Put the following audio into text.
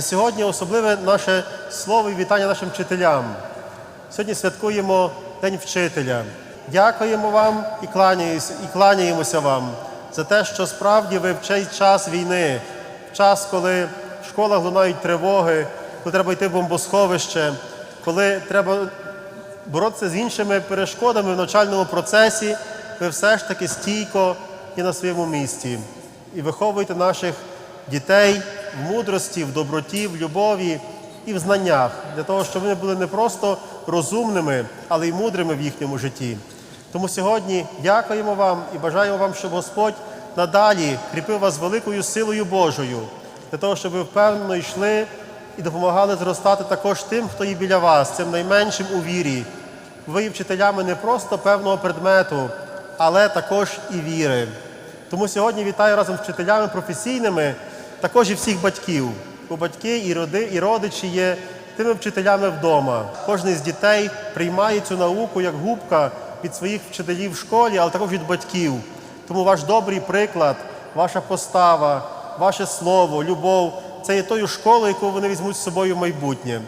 Сьогодні особливе наше слово і вітання нашим вчителям. Сьогодні святкуємо День вчителя. Дякуємо вам і і кланяємося вам за те, що справді ви в цей час війни, в час, коли в школах лунають тривоги, коли треба йти в бомбосховище, коли треба боротися з іншими перешкодами в навчальному процесі, ви все ж таки стійко є на своєму місці і виховуєте наших дітей в мудрості, в доброті, в любові і в знаннях, для того, щоб вони були не просто розумними, але й мудрими в їхньому житті. Тому сьогодні дякуємо вам і бажаємо вам, щоб Господь надалі кріпив вас великою силою Божою, для того, щоб ви впевнено йшли і допомагали зростати також тим, хто є біля вас, цим найменшим у вірі. Ви є вчителями не просто певного предмету, але також і віри. Тому сьогодні вітаю разом з вчителями професійними, також і всіх батьків. Бо батьки і, роди, і родичі є тими вчителями вдома. Кожен з дітей приймає цю науку як губка від своїх вчителів в школі, але також від батьків. Тому ваш добрий приклад, ваша постава, ваше слово, любов це є тою школою, яку вони візьмуть з собою в майбутнє.